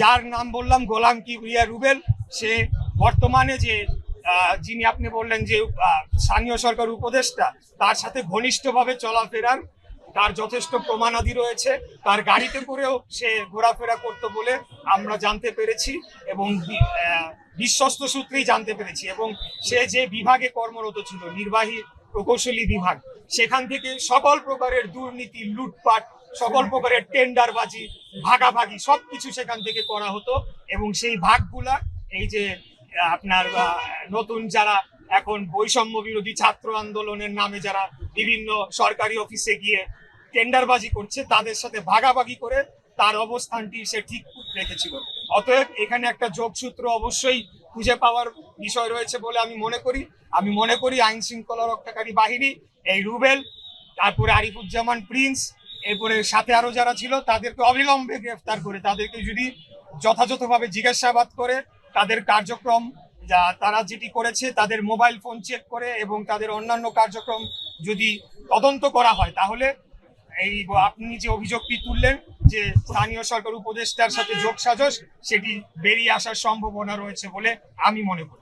যার নাম বললাম গোলাম কিবরিয়া রুবেল, সে বর্তমানে যে যিনি আপনি বললেন যে স্থানীয় সরকার উপদেষ্টা, তার সাথে ঘনিষ্ঠভাবে চলাফেরার তার যথেষ্ট প্রমাণাদি রয়েছে, তার গাড়িতে করেও সে ঘোরাফেরা করতো বলে আমরা জানতে পেরেছি এবং বিশ্বস্ত সূত্রেই জানতে পেরেছি এবং সে যে বিভাগে কর্মরত ছিল, নির্বাহী প্রকৌশলী বিভাগ সেখান থেকে সকল প্রকারের দুর্নীতি, লুটপাট, সকল প্রকারের টেন্ডারবাজি, ভাগাভাগি সবকিছু সেখান থেকে করা হতো এবং সেই ভাগগুলা, এই যে, আপনার নতুন যারা এখন বৈষম্য বিরোধী ছাত্র আন্দোলনের নামে যারা বিভিন্ন সরকারি অফিসে গিয়ে টেন্ডারবাজি করছে, তাদের সাথে ভাগাভাগি করে তার অবস্থানটি সে ঠিক রেখেছিল। অতএব এখানে একটা যোগসূত্র অবশ্যই খুঁজে পাওয়ার বিষয় রয়েছে বলে আমি মনে করি। আমি মনে করি আইন শৃঙ্খলা রক্ষাকারী বাহিনী, এই রুবেল, তারপরে আরিফুজ্জামান প্রিন্স, এরপরে সাথে আরও যারা ছিল, তাদেরকে অবিলম্বে গ্রেফতার করে, তাদেরকে যদি যথাযথভাবে জিজ্ঞাসাবাদ করে, তাদের কার্যক্রম যা তারা যেটি করেছে, তাদের মোবাইল ফোন চেক করে এবং তাদের অন্যান্য কার্যক্রম যদি তদন্ত করা হয়, তাহলে এই আপনি যে অভিযোগটি তুললেন যে স্থানীয় সরকার উপদেষ্টার সাথে যোগসাজশ, সেটি বেরিয়ে আসার সম্ভাবনা রয়েছে বলে আমি মনে করি।